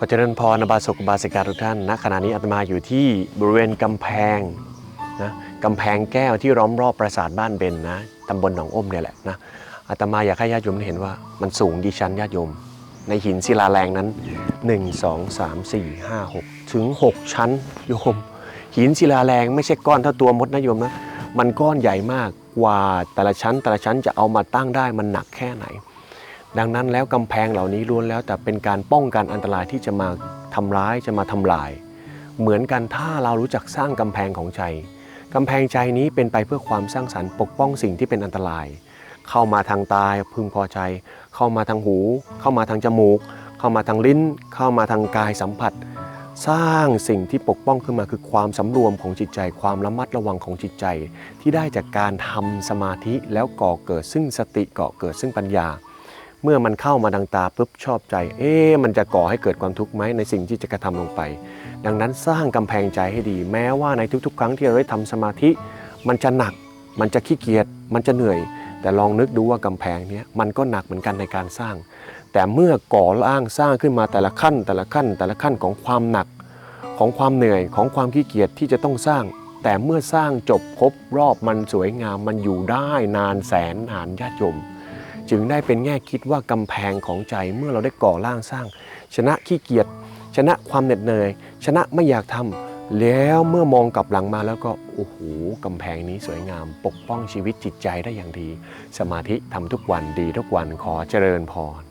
ขอเจริญพรบาสุกบาสิกาทุกท่านณขณะนี้อาตมาอยู่ที่บริเวณกำแพงนะกำแพงแก้วที่ล้อมรอบปราสาทบ้านเบนนะตำบลหนองอ้มเนี่ยแหละนะอาตมาอยากให้ญาติโยมเห็นว่ามันสูงกี่ชั้นญาติโยม ในหินศิลาแรงนั้น 1 2 3 4 5 6 ถึง 6 ชั้นโยม หินศิลาแรงไม่ใช่ก้อนเท่าตัวมดนะโยมนะมันก้อนใหญ่มากกว่าแต่ละชั้นแต่ละชั้นจะเอามาตั้งได้มันหนักแค่ไหน ดังนั้นแล้วกำแพงเหล่านี้ล้วนแล้ว แต่เป็นการป้องกันอันตรายที่จะมาทำร้ายจะมาทำลาย เหมือนกันถ้าเรารู้จักสร้างกำแพงของใจกำแพงใจนี้เป็นไปเพื่อความสร้างสรรค์ปกป้องสิ่งที่เป็นอันตราย เข้ามาทางตาพึงพอใจ เข้ามาทางหู เข้ามาทางจมูก เข้ามาทางลิ้น เข้ามาทางกายสัมผัส สร้างสิ่งที่ปกป้องขึ้นมาคือความสำรวมของจิตใจ ความระมัดระวังของจิตใจ ที่ได้จากการทำสมาธิแล้วก่อเกิดซึ่งสติก่อเกิดซึ่งปัญญา เมื่อมันเข้ามาดังตาปุ๊บชอบใจ เอ๊มันจะก่อให้เกิดความทุกข์ไหมในสิ่งที่จะกระทำลงไป ดังนั้นสร้างกำแพงใจให้ดี แม้ว่าในทุกๆ ครั้งที่เราได้ทำสมาธิ มันจะหนัก มันจะขี้เกียจมันจะเหนื่อย แต่ลองนึกดูว่ากำแพงนี้มันก็หนักเหมือนกันในการสร้าง แต่เมื่อก่อร่างสร้างขึ้นมาแต่ละขั้น แต่ละขั้น แต่ละขั้นของความหนัก ของความเหนื่อยของความขี้เกียจที่จะต้องสร้าง แต่เมื่อสร้างจบครบรอบมันสวยงามมันอยู่ได้นานแสนนานญาติโยม จึงได้เป็นแง่คิดว่ากำแพงของใจเมื่อเราได้ก่อร่างสร้าง ชนะขี้เกียจชนะความเหน็ดเหนื่อยชนะไม่อยากทำแล้วเมื่อมองกลับหลังมาแล้วก็โอ้โหกำแพงนี้สวยงาม ปกป้องชีวิตจิตใจได้อย่างดี สมาธิทำทุกวันดีทุกวันขอเจริญพร